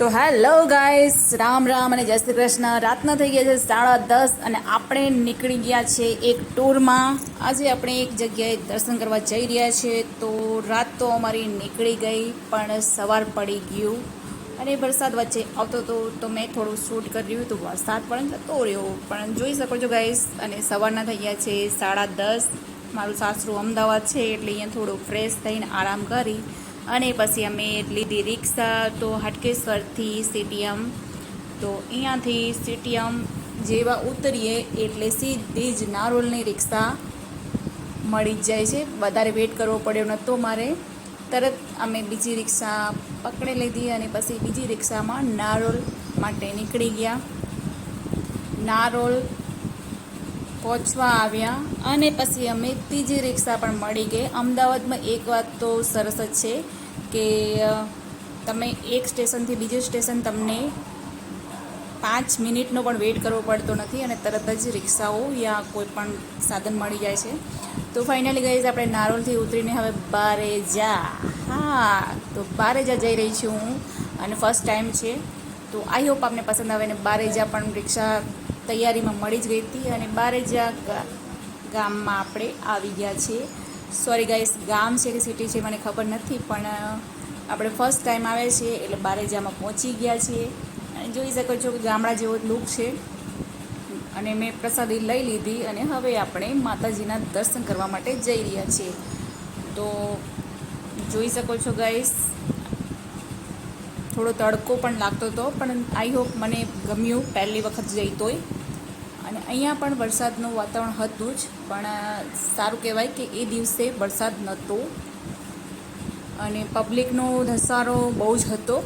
તો hello guys, Ram Ram અને જય શ્રી કૃષ્ણ. રાતના થઈ ગયા છે સાડા દસ અને આપણે નીકળી ગયા છે એક ટૂરમાં. આજે આપણે એક જગ્યાએ દર્શન કરવા જઈ રહ્યા છીએ તો રાત તો અમારી નીકળી ગઈ પણ સવાર પડી ગયું અને વરસાદ વચ્ચે આવતો હતો તો મેં થોડું શૂટ કર્યું તો વરસાદ પણ જતો રહ્યો. પણ જોઈ શકો છો ગાઈસ, અને સવારના થઈ ગયા છે સાડા દસ. મારું સાસરું અમદાવાદ છે એટલે અહીંયા થોડું ફ્રેશ થઈને આરામ કરી. અને પછી અમે લીધી રિક્ષા, તો હાટકેશ્વરથી સીટીએમ તો અહીંયાથી સીટીએમ જેવા ઉતરીએ એટલે સીધી જ નારોલની રિક્ષા મળી જ જાય છે. વધારે વેટ કરવો પડ્યો નહોતો મારે. તરત અમે બીજી રિક્ષા પકડી લીધી અને પછી બીજી રિક્ષામાં નારોલ માટે નીકળી ગયા. નારોલ પહોંચવા આવ્યા અને પછી અમે ત્રીજી રિક્ષા પણ મળી ગઈ. અમદાવાદમાં એક વાત તો સરસ જ છે કે તમે એક સ્ટેશનથી બીજું સ્ટેશન તમને પાંચ મિનિટનો પણ વેઇટ કરવો પડતો નથી અને તરત જ રિક્ષાઓ યા કોઈ પણ સાધન મળી જાય છે. તો ફાઇનલી ગઈ આપણે નારોલથી ઉતરીને હવે બારેજા હા, તો બારેજા જઈ રહી છું હું અને ફર્સ્ટ ટાઈમ છે. તો આઈ હોપ આપને પસંદ આવે ને બારેજા પણ રિક્ષા તૈયારીમાં મળી જ ગઈ હતી અને બારેજા ગામમાં આપણે આવી ગયા છીએ. સોરી ગાઈસ ગામ છે કે સિટી છે મને ખબર નથી, પણ આપણે ફર્સ્ટ ટાઈમ આવે છીએ એટલે બારેજામાં પહોંચી ગયા છીએ. અને જોઈ શકો છો કે ગામડા જેવો લુક છે. અને મેં પ્રસાદી લઈ લીધી અને હવે આપણે માતાજીના દર્શન કરવા માટે જઈ રહ્યા છીએ. તો, જોઈ શકો છો ગાઈસ થોડો તડકો પણ લાગતો હતો, પણ આઈ હોપ મને ગમ્યું પહેલી વખત જઈ તોય. અને અહીંયા પણ વરસાદનું વાતાવરણ હતું જ, પણ સારું કહેવાય કે એ દિવસે વરસાદ નહોતો. અને પબ્લિકનો ધસારો બહુ જ હતો,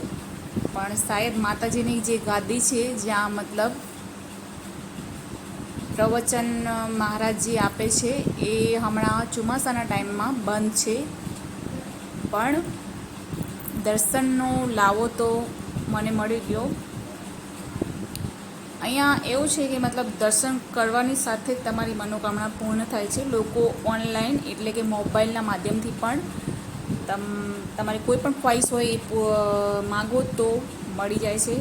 પણ શાયદ માતાજીની જે ગાદી છે, જ્યાં મતલબ પ્રવચન મહારાજજી આપે છે, એ હમણાં ચોમાસાના ટાઈમમાં બંધ છે. પણ દર્શનનો લાવો તો મને મળી ગયો. અહીંયા એવું છે કે મતલબ દર્શન કરવાની સાથે જ તમારી મનોકામના પૂર્ણ થાય છે. લોકો ઓનલાઈન એટલે કે મોબાઈલના માધ્યમથી પણ તમ, તમારી કોઈ પણ ખ્વાહિશ હોય એ માગો તો મળી જાય છે.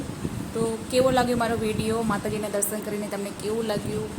તો કેવો લાગ્યો મારો વીડિયો માતાજીના દર્શન કરીને તમને કેવું લાગ્યું?